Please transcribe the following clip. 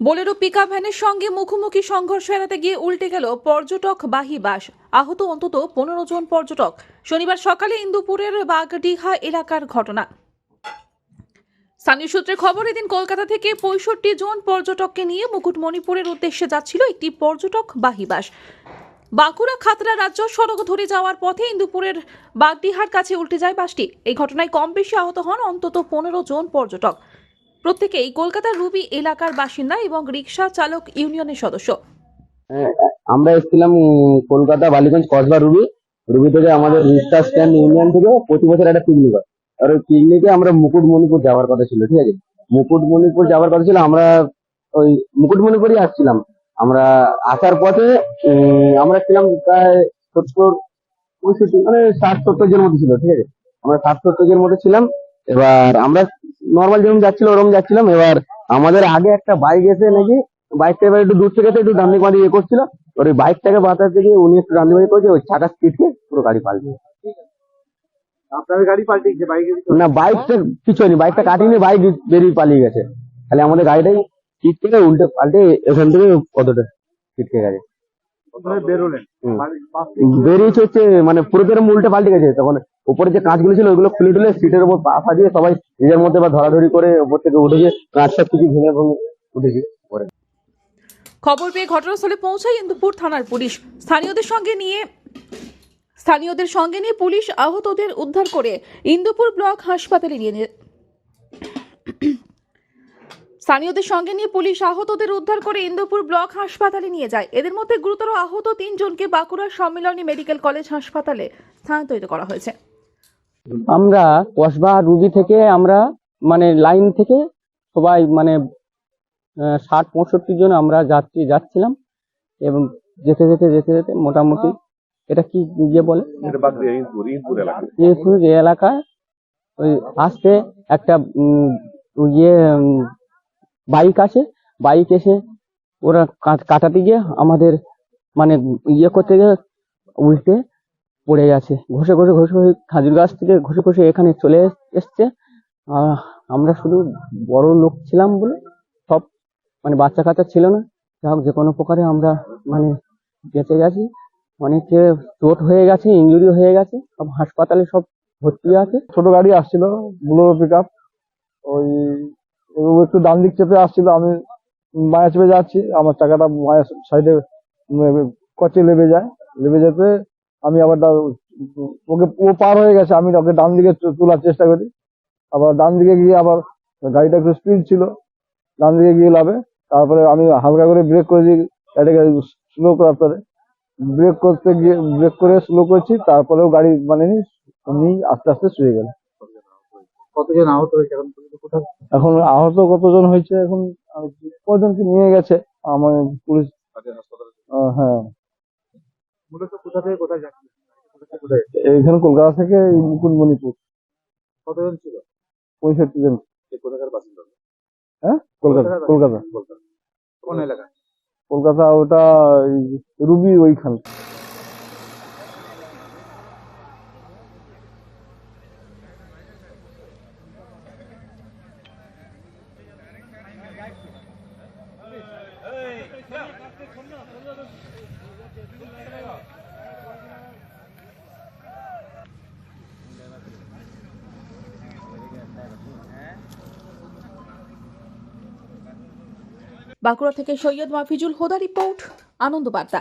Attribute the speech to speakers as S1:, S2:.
S1: Bolero pickup ভ্যানের সঙ্গে মুখোমুখি সংঘর্ষ এড়াতে গিয়ে উল্টে গেল পর্যটক বাহী বাস। আহত অন্তত পনেরো জন পর্যটক। শনিবার সকালে ইন্দুপুরের বাগডিহা এলাকার ঘটনা। স্থানীয় সূত্রে খবর, এদিন কলকাতা থেকে পঁয়ষট্টি জন পর্যটককে নিয়ে মুকুটমণিপুরের উদ্দেশ্যে যাচ্ছিল একটি পর্যটক বাহী বাস। বাঁকুড়া খাতড়া রাজ্য সড়ক ধরে যাওয়ার পথে ইন্দুপুরের বাগডিহার কাছে উল্টে যায় বাসটি। এই ঘটনায় কম বেশি আহত হন অন্তত পনেরো জন পর্যটক। প্রত্যেকেই কলকাতার রুবি এলাকার বাসিন্দা এবং রিক্সা চালক ইউনিয়নের সদস্য।
S2: হ্যাঁ, আমরা এসেছিলাম কলকাতা বালিগঞ্জ কসবা রুবি। রুবি থেকে আমাদের রিক্সা স্ট্যান্ড ইউনিয়ন থেকে প্রতি বছর একটা পিকনিক হয়। আর ওই পিকনিকে আমরা মুকুটমণিপুর যাওয়ার কথা ছিল ঠিক আছে? মুকুটমণিপুর যাওয়ার কথা ছিল আমরা ওই মুকুটমণিপুরই আসছিলাম। আমরা আসার পথে আমরা ছিলাম প্রায় সত্তর পঁয়ষট্টি মানে ষাট সত্তর জন মতো ছিল ঠিক আছে? আমরা ষাট সত্তর জন মতো ছিলাম। এবার আমরা নর্মাল যেরকম যাচ্ছিল ওরকম যাচ্ছিলাম। এবার আমাদের আগে একটা বাইক এসে নাকি বাইকটা এবার একটু দূর থেকে একটু ডান দিক বাঁ দিক ইয়ে করছিল। ওর ওই বাইকটাকে বাঁচাতে গিয়ে উনি একটু ডান দিক বাঁ দিক করেছে ওই চাকা স্পিডকে পুরো গাড়ি পাল্টে।
S3: আপনার গাড়ি বাইকের
S2: না বাইকটা কিছু হয়নি বাইকটা কাটিনি বাইক বেরিয়ে পালিয়ে গেছে। তাহলে আমাদের গাড়িটাই স্পিড থেকে উল্টে পাল্টে এখান থেকে কতটা ছিটকে গেছে। বেরিয়েছে হচ্ছে মানে উল্টে পাল্টে গেছে তখন উপরে যে কাঁচগুলো ছিল ওইগুলো খুলে টুলে সিটের উপর পা ফা দিয়ে সবাই নিজের মধ্যে বা ধরাধরি করে উপর থেকে উঠেছে কাঁচ সব কিছু ভেঙে ভেঙে উঠেছে
S1: খবর পেয়ে ঘটনাস্থলে পৌঁছায় ইন্দুপুর থানার পুলিশ। স্থানীয়দের সঙ্গে নিয়ে স্থানীয়দের সঙ্গে নিয়ে পুলিশ আহতদের উদ্ধার করে ইন্দুপুর ব্লক হাসপাতালে নিয়ে নিয়ে স্থানীয়দের সঙ্গে নিয়ে পুলিশ আহতদের উদ্ধার করে ইন্দুপুর ব্লক হাসপাতালে নিয়ে যায়। এদের মধ্যে গুরুতর আহত তিনজনকে বাঁকুড়া সম্মিলনী মেডিকেল কলেজ হাসপাতালে স্থানান্তরিত করা হয়েছে।
S2: আমরা কসবা রুবি থেকে আমরা মানে লাইন থেকে সবাই মানে ষাট পঁয়ষট্টি জন আমরা যাচ্ছি যাচ্ছিলাম এবং যেতে যেতে যেতে যেতে মোটামুটি এটা কি ইয়ে বলে? এলাকায় ওই আসতে একটা ইয়ে বাইক আছে বাইক এসে ওরা কাটাতে গিয়ে আমাদের মানে ইয়ে করতে গিয়ে উল্টে পড়ে গেছে। ঘষে ঘষে ঘষে ঘষে খাজুর গাছ থেকে ঘষে ঘষে এখানে চলে এসছে। আমরা শুধু বড় লোক ছিলাম বলে সব মানে বাচ্চা কাচ্চা ছিল না। যা হোক যে কোনো প্রকারে আমরা মানে বেঁচে গেছি। অনেকে চোট হয়ে গেছে ইঞ্জুরি হয়ে গেছে, সব হাসপাতালে সব ভর্তি আছে।
S3: ছোট গাড়ি আসছিল বুলোরো পিক আপ ওই একটু ডান দিক চেপে আসছিল, আমি মায়া চেপে যাচ্ছি, আমার চাকাটা মায়ের সাইডে কচে লেবে যায়। লেবে যেতে আমি আবার ওকে, ও পার হয়ে গেছে, আমি ওকে ডান দিকে তোলার চেষ্টা করি। আবার ডান দিকে গিয়ে আবার গাড়িটা একটু স্পিড ছিল, ডান দিকে গিয়ে লাভে। তারপরে আমি হালকা করে ব্রেক করে দিই, গাড়িটাকে স্লো করার পরে। ব্রেক করতে গিয়ে ব্রেক করে স্লো করছি, তারপরেও গাড়ি মানে নি আস্তে আস্তে শুয়ে গেল
S4: কতজন আহত হয়েছে এখন পর্যন্ত কোথাও
S3: এখন আহত কতজন হয়েছে এখন আহ, কজনকে নিয়ে গেছে? আমার পুলিশ আহ, হ্যাঁ।
S4: মূলত কোথা থেকে কোথায় যাচ্ছে?
S3: এইখানে কলকাতা থেকে মুকুটমণিপুর
S4: কতজন ছিল?
S3: পঁয়ষট্টি জন।
S4: কোথাকার বাসিন্দা?
S3: হ্যাঁ? কলকাতা কলকাতা।
S4: কোন এলাকা
S3: কলকাতা ওটা রুবি ওইখানে।
S1: বাঁকুড়া থেকে সৈয়দ মাফিজুল হোদা রিপোর্ট আনন্দ বার্তা